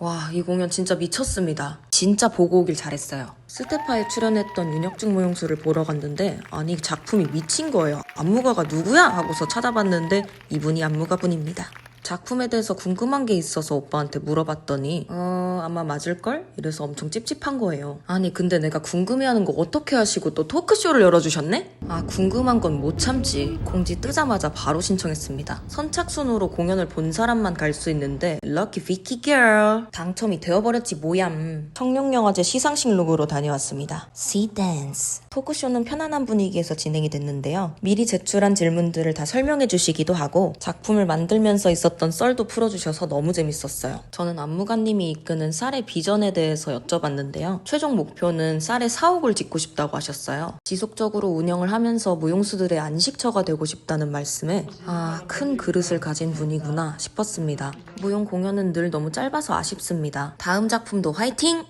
와, 이 공연 진짜 미쳤습니다. 진짜 보고 오길 잘했어요. 스테파에 출연했던 윤혁중 무용수를 보러 갔는데 아니 작품이 미친 거예요. 안무가가 누구야? 하고서 찾아봤는데 이분이 안무가분입니다. 작품에 대해서 궁금한 게 있어서 오빠한테 물어봤더니 어 아마 맞을걸? 이래서 엄청 찝찝한 거예요. 아니 근데 내가 궁금해하는 거 어떻게 하시고 또 토크쇼를 열어주셨네? 아 궁금한 건 못 참지. 공지 뜨자마자 바로 신청했습니다. 선착순으로 공연을 본 사람만 갈 수 있는데 럭키 비키 girl 당첨이 되어버렸지 뭐얌. 청룡영화제 시상식 룩으로 다녀왔습니다. Sea Dance 토크쇼는 편안한 분위기에서 진행이 됐는데요. 미리 제출한 질문들을 다 설명해 주시기도 하고 작품을 만들면서 있었던 썰도 풀어주셔서 너무 재밌었어요. 저는 안무가님이 이끄는 쌀의 비전에 대해서 여쭤봤는데요. 최종 목표는 쌀의 사옥을 짓고 싶다고 하셨어요. 지속적으로 운영을 하면서 무용수들의 안식처가 되고 싶다는 말씀에 아, 큰 그릇을 가진 분이구나 싶었습니다. 무용 공연은 늘 너무 짧아서 아쉽습니다. 다음 작품도 화이팅!